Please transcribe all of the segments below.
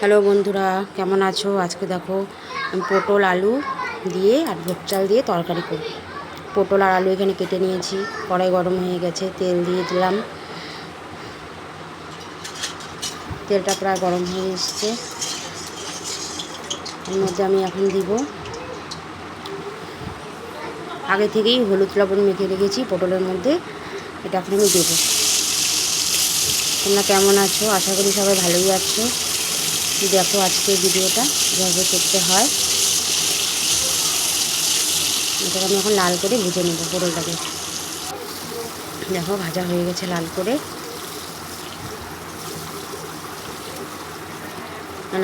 Hello বন্ধুরা, কেমন আছো? আজকে দেখো পটল, আলু দিয়ে আর ভোগ চাল দিয়ে তরকারি করব। পটল আর আলু এখানে কেটে নিয়েছি, কড়াই গরম হয়ে গেছে, তেল দিয়ে দিলাম। তেলটা প্রায় গরম হয়ে এসছে। এর মধ্যে আমি এখন দিব আগে থেকেই হলুদ লবণ মেখে রেখেছি, পটলের মধ্যে। এটা এখন আমি দেবো। তোমরা কেমন আছো? আশা করি সবাই ভালোই আছো। দেখো আজকে ভিডিওটা, কীভাবে করতে হয়? এটাকে আমি এখন লাল করে ভেজে নেব পটলটাকে দেখো, ভাজা হয়ে গেছে লাল করে।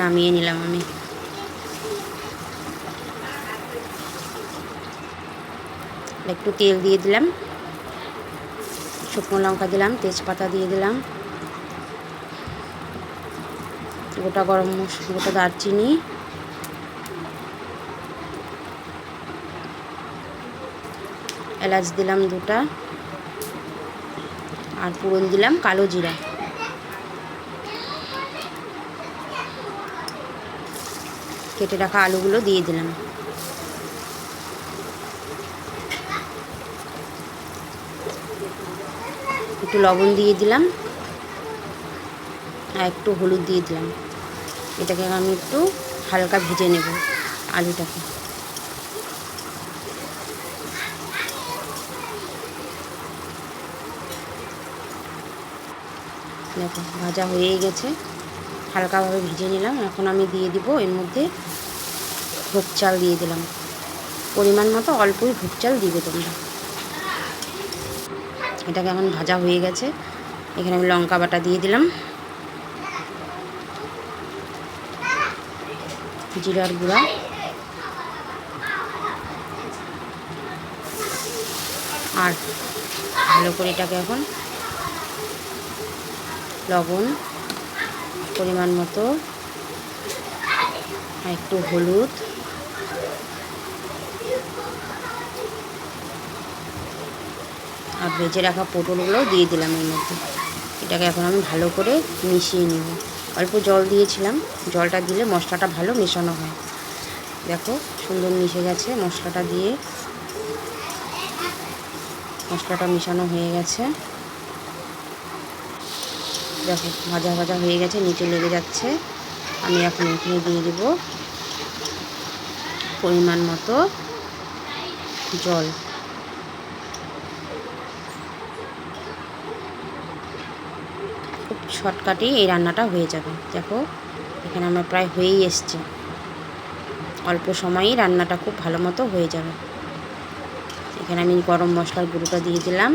নামিয়ে নিলাম আমি। একটু তেল দিয়ে দিলাম। শুকনো লঙ্কা দিলাম, তেজপাতা দিয়ে দিলাম। গোটা গরম মশলা গোটা দারচিনি। এলাচ দিলাম দুটা। আর পুরন দিলাম কালো জিরা। কেটে রাখা আলুগুলো দিয়ে দিলাম। একটু লবণ দিয়ে দিলাম। একটু হলুদ দিয়ে দিলাম। এটাকে আমি একটু হালকা ভেজে নেব আলুটাকে। দেখো, ভাজা হয়েই গেছে। হালকাভাবে ভেজে নিলাম। এখন আমি দিয়ে দিব এর মধ্যে ভোগ চাল দিয়ে দিলাম। পরিমাণ মতো অল্পই ভোগ চাল দিবে তোমরা। এটাকে এখন ভাজা হয়ে গেছে। এখানে আমি লঙ্কা বাটা দিয়ে দিলাম। জিরার গুঁড়া। আর ভালো করে এটাকে এখন লবণ পরিমাণ মতো একটু হলুদ। আর ভেজে রাখা পটলগুলোও দিয়ে দিলাম এর মধ্যে। এটাকে এখন আমি ভালো করে মিশিয়ে নেব। অল্প জল দিয়েছিলাম। জলটা দিলে মশলাটা ভালো মেশানো হয়। দেখো, সুন্দর মিশে গেছে মশলাটা দিয়ে। মশলাটা মেশানো হয়ে গেছে। দেখো, ভাজা ভাজা হয়ে গেছে, নিচে লেগে যাচ্ছে। আমি এখন এখানে দিয়ে দেব পরিমাণ মতো জল। খুব শর্টকাটেই এই রান্নাটা হয়ে যাবে। দেখো, এখানে আমার প্রায় হয়েই এসছে। অল্প সময়েই রান্নাটা খুব ভালো মতো হয়ে যাবে। এখানে আমি গরম মশলার গুঁড়োটা দিয়ে দিলাম।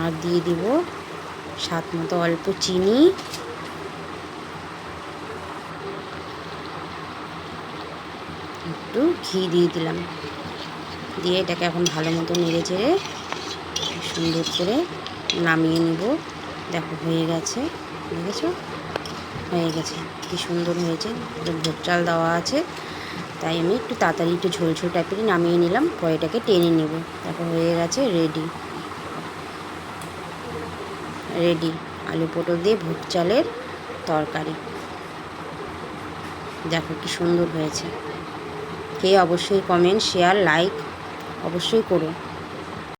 আর দিয়ে দিব স্বাদ মতো অল্প চিনি। একটু ঘি দিয়ে দিলাম। দিয়ে এটাকে এখন ভালো মতো নেড়ে চেড়ে সুন্দর করে নামিয়ে নিব। দেখো, হয়ে গেছে। দেখেছ? হয়ে গেছে। কি সুন্দর হয়েছে। ভোগ চাল দেওয়া আছে। তাই আমি একটু তাড়াতাড়ি একটু ঝোল ঝোল টাইপেরই নামিয়ে নিলাম। পরে এটাকে টেনে নেব। দেখো, হয়ে গেছে রেডি রেডি আলু পটল দিয়ে ভোগ চালের তরকারি। দেখো, কি সুন্দর হয়েছে। কে অবশ্যই কমেন্ট শেয়ার লাইক অবশ্যই করো